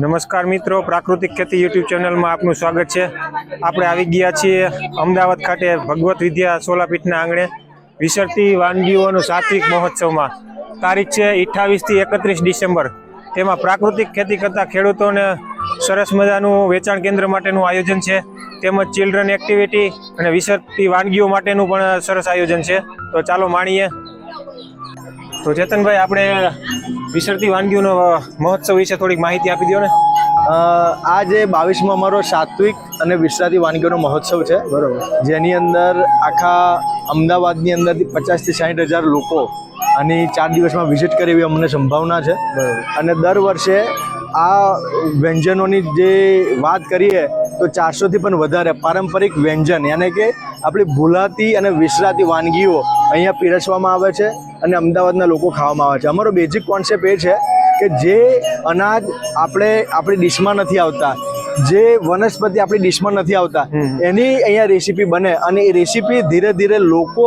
નમસ્કાર મિત્રો, પ્રાકૃતિક ખેતી યુટ્યુબ ચેનલમાં આપનું સ્વાગત છે. આપણે આવી ગયા છીએ અમદાવાદ ખાતે ભગવત વિદ્યા સોલાપીઠના આંગણે વિસરતી વાનગીઓનું સાત્વિક મહોત્સવમાં. તારીખ છે અઠ્ઠાવીસથી એકત્રીસ ડિસેમ્બર. તેમાં પ્રાકૃતિક ખેતી કરતા ખેડૂતોને સરસ મજાનું વેચાણ કેન્દ્ર માટેનું આયોજન છે. તેમજ ચિલ્ડ્રન એક્ટિવિટી અને વિસરતી વાનગીઓ માટેનું પણ સરસ આયોજન છે. તો ચાલો માણીએ. તો ચેતનભાઈ, આપણે વિસરતી વાનગીઓનો મહોત્સવ વિશે થોડીક માહિતી આપી દો ને. આ જે બાવીસમાં અમારો સાત્વિક અને વિશ્રાતી વાનગીઓનો મહોત્સવ છે બરાબર. જેની અંદર આખા અમદાવાદની અંદરથી પચાસથી સાઠ હજાર લોકો આની ચાર દિવસમાં વિઝિટ કરે એવી અમને સંભાવના છે. અને દર વર્ષે આ વ્યંજનોની જે વાત કરીએ તો ચારસોથી પણ વધારે પારંપરિક વ્યંજન યાને કે આપણી ભૂલાતી અને વિસરાતી વાનગીઓ અહીંયા પીરસવામાં આવે છે અને અમદાવાદના લોકો ખાવામાં આવે છે. અમારો બેઝિક કોન્સેપ્ટ એ છે કે જે અનાજ આપણે આપણી ડિશમાં નથી આવતા જે વનસ્પતિ આપણી ડિશમાં નથી આવતા એની અહીંયા રેસીપી બને અને એ રેસીપી ધીરે ધીરે લોકો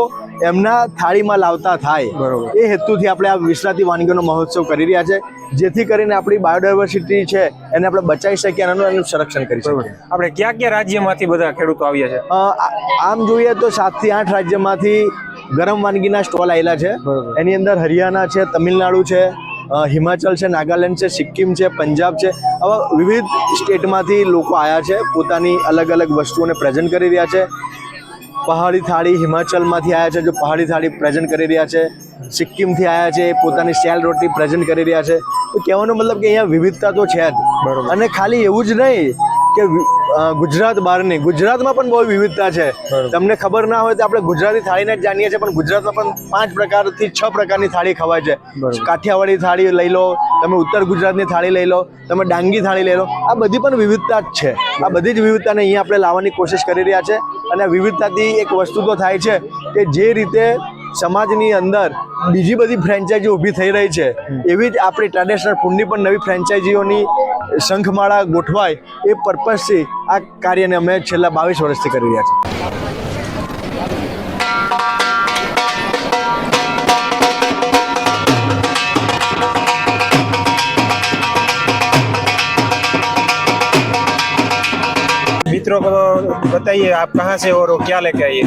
એમના થાળીમાં લાવતા થાય. બરોબર. એ હેતુથી આપણે આ વિસરાતી વાનગીઓનો મહોત્સવ કરી રહ્યા છે જેથી કરીને આપણી બાયોડાયવર્સિટી છે એને આપણે બચાવી શકીએ અને એનું સંરક્ષણ કરી શકીએ. આપણે કયા કયા રાજ્યમાંથી બધા ખેડૂતો આવ્યા છે? આમ જોઈએ તો સાતથી આઠ રાજ્યમાંથી ગરમ વાનગીના સ્ટોલ આવેલા છે. એની અંદર હરિયાણા છે તમિલનાડુ છે હિમાચલ છે નાગાલેન્ડ છે સિક્કિમ છે પંજાબ છે આવા વિવિધ સ્ટેટમાંથી લોકો આવ્યા છે પોતાની અલગ અલગ વસ્તુઓને પ્રેઝન્ટ કરી રહ્યા છે. પહાડી થાળી હિમાચલમાંથી આવ્યા છે જો પહાડી થાળી પ્રેઝન્ટ કરી રહ્યા છે. સિક્કિમથી આવ્યા છે પોતાની સેલ રોટી પ્રેઝન્ટ કરી રહ્યા છે. તો કહેવાનો મતલબ કે અહીંયા વિવિધતા તો છે જ. બરાબર. અને ખાલી એવું જ નહીં કે ગુજરાત બહારની ગુજરાતમાં પણ બહુ વિવિધતા છે. તમને ખબર ના હોય તો આપણે ગુજરાતી થાળીને જ જાણીએ છીએ પણ ગુજરાતમાં પણ પાંચ પ્રકારથી છ પ્રકારની થાળી ખવાય છે. કાઠિયાવાડી થાળી લઈ લો તમે ઉત્તર ગુજરાતની થાળી લઈ લો તમે ડાંગી થાળી લઈ લો આ બધી પણ વિવિધતા જ છે. આ બધી જ વિવિધતાને અહીંયા આપણે લાવવાની કોશિશ કરી રહ્યા છે અને વિવિધતાથી એક વસ્તુ તો થાય છે કે જે રીતે સમાજની અંદર બીજી બધી ફ્રેન્ચાઇઝી ઊભી થઈ રહી છે એવી જ આપણી ટ્રેડિશનલ ફૂડની પણ નવી ફ્રેન્ચાઇઝીઓની શંખમાળા ગોઠવાય એ પર્પઝથી આ કાર્યને અમે છેલ્લા બાવીસ વર્ષથી કરી રહ્યા છીએ. मित्रों को बताइए, आप कहाँ से और क्या लेके आइए?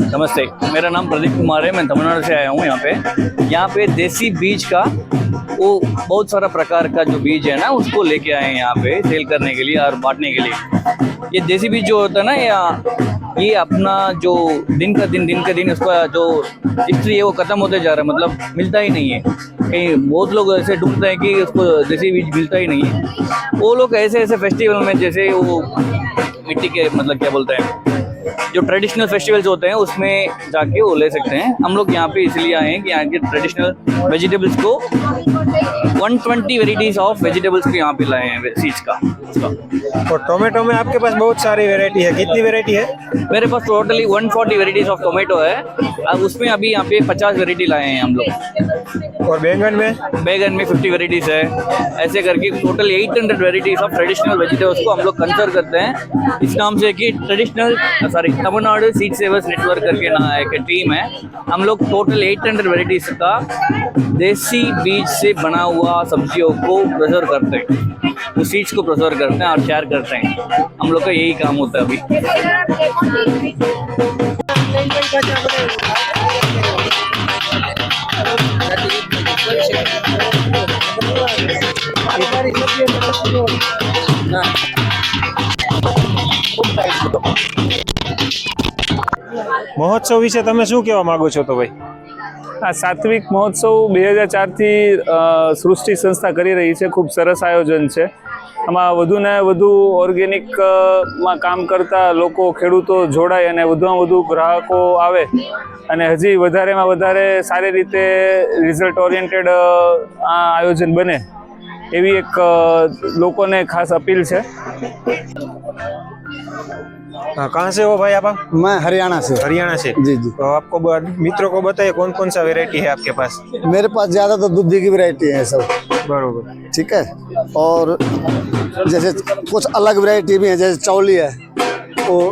नमस्ते, मेरा नाम प्रदीप कुमार है, मैं तमिलनाडु से आया हूँ यहाँ पे। यहाँ पे देसी बीज का वो बहुत सारा प्रकार का जो बीज है ना, उसको लेके आए हैं यहाँ पे सेल करने के लिए और बांटने के लिए। ये देसी बीज जो होता है ना, ये ये अपना जो दिन का दिन दिन का दिन उसका जो हिस्ट्री है, वो खत्म होते जा रहा है मतलब मिलता ही नहीं है। कहीं बहुत लोग ऐसे ढूंढते हैं कि उसको देसी बीज मिलता ही नहीं है। वो लोग ऐसे ऐसे फेस्टिवल में जैसे वो मिट्टी के मतलब क्या बोलते हैं जो ट्रेडिशनल फेस्टिवल्स होते हैं उसमें जाके वो ले सकते हैं हम लोग यहाँ पे इसलिए आए हैं कि यहाँ के ट्रेडिशनल वेजिटेबल्स को 120 वेराइटीज ऑफ़ वेजिटेबल्स को यहाँ पे लाए हैं सीड्स का। और टोमेटो में आपके पास बहुत सारी वेरायटी है। कितनी वेरायटी है? मेरे पास टोटली 140 वेराइटीज ऑफ़ टोमेटो है। अब उसमें अभी यहाँ पे 50 वेराइटी लाए हैं हम लोग। और बैंगन में? बैगन में 50 वेराइटीज है। ऐसे करके total 800 varieties of traditional vegetables को हम लोग कंसर्व करते हैं। इस नाम से कि traditional sorry Tamil Nadu seed savers network करके ना एक टीम है। हम लोग टोटल 800 वेराइटीज का देसी बीज से बना हुआ सब्जियों को प्रिजर्व करते हैं वो सीड्स को प्रिजर्व करते हैं और शेयर करते हैं हम लोग का यही काम होता है अभी મહોત્સવ વિશે તમે શું કહેવા માંગો છો તો ભાઈ આ સાત્વિક મહોત્સવ બે હજાર ચારથી સૃષ્ટિ સંસ્થા કરી રહી છે. ખૂબ સરસ આયોજન છે. આમાં વધુને વધુ ઓર્ગેનિકમાં કામ કરતા લોકો, ખેડૂતો જોડાય અને વધુમાં વધુ ગ્રાહકો આવે અને હજી વધારેમાં વધારે સારી રીતે રિઝલ્ટ ઓરિએન્ટેડ આ આયોજન બને એવી એક લોકોને ખાસ અપીલ છે. कहाँ से हो भाई आप? मैं हरियाणा से। हरियाणा से? जी जी। तो आपको मित्रों को बताइए कौन कौन सा वेरायटी है आपके पास? मेरे पास ज़्यादा तो दूधी की वैरायटी है सब। बरोबर। ठीक है? और जैसे कुछ अलग वैरायटी भी है जैसे चौली है वो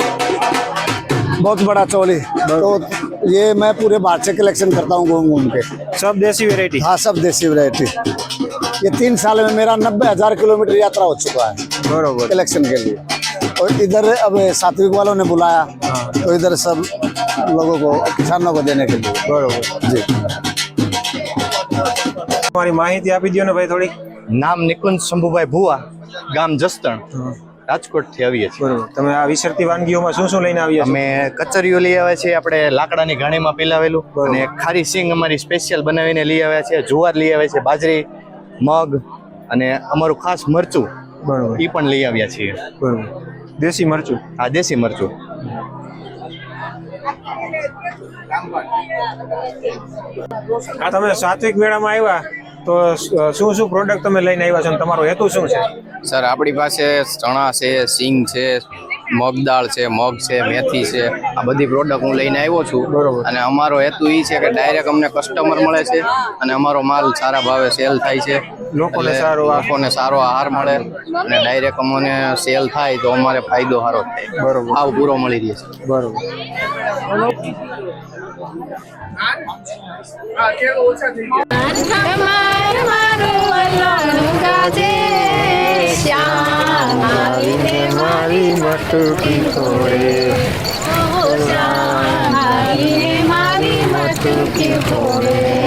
बहुत बड़ा चौली। तो ये मैं पूरे बाहर से कलेक्शन करता हूँ घूम घूम के। सब देसी वेरायटी हाँ सब देसी वैरायटी ये तीन साल में मेरा नब्बे हज़ार किलोमीटर यात्रा हो चुका है बरोबर। कलेक्शन के लिए। और इधर अब सात्विक वालों ने बुलाया तो इधर सब लोगों को किसानों को देने के लिए બરોબર जी તમારી માહિતી આપી દો ને ભાઈ થોડી નામ નિકુંજ શંભુભાઈ ભુવા ગામ જસદણ રાજકોટથી આવીએ છીએ બરોબર તમે આ વિસરતી વાનગીઓમાં શું શું લઈને આવ્યા છો અમે કચરીઓ લઈ આવ્યા છીએ આપણે લાકડાની ઘાણીમાં પીલાવેલું અને ખારી સિંગ અમારી સ્પેશિયલ બનાવીને લઈ આવ્યા છે જુવાર લઈ આવ્યા છે બાજરી મગ અને અમારું ખાસ મરચું બરોબર એ પણ લઈ આવ્યા છીએ બરોબર દેશી મરચું? આ દેશી મરચું. આ તમે સાત્વિક મેળામાં આવ્યા તો શું શું પ્રોડક્ટ તમે લઈને આવ્યા છો તમારો હેતુ શું છે? સર આપણી પાસે ચણા છે સિંગ છે મગ દાળ છે મગ છે મેથી છે આ બધી પ્રોડક્ટ હું લઈને આવ્યો છું. બરોબર. અને અમારો હેતુ એ છે કે ડાયરેક્ટ અમને કસ્ટમર મળે છે અને અમારો માલ સારા ભાવે સેલ થાય છે. લોકોને સારો લોકોને સારો આહાર મળે અને ડાયરેક્ટ અમને સેલ થાય તો અમારે ફાયદો સારો થાય. બરોબર. ભાવ પૂરો મળી રહે છે. બરોબર. શ્યામ આવીને મારી મટકી ફોડે શ્યામ આવીને મારી મટકી ફોડે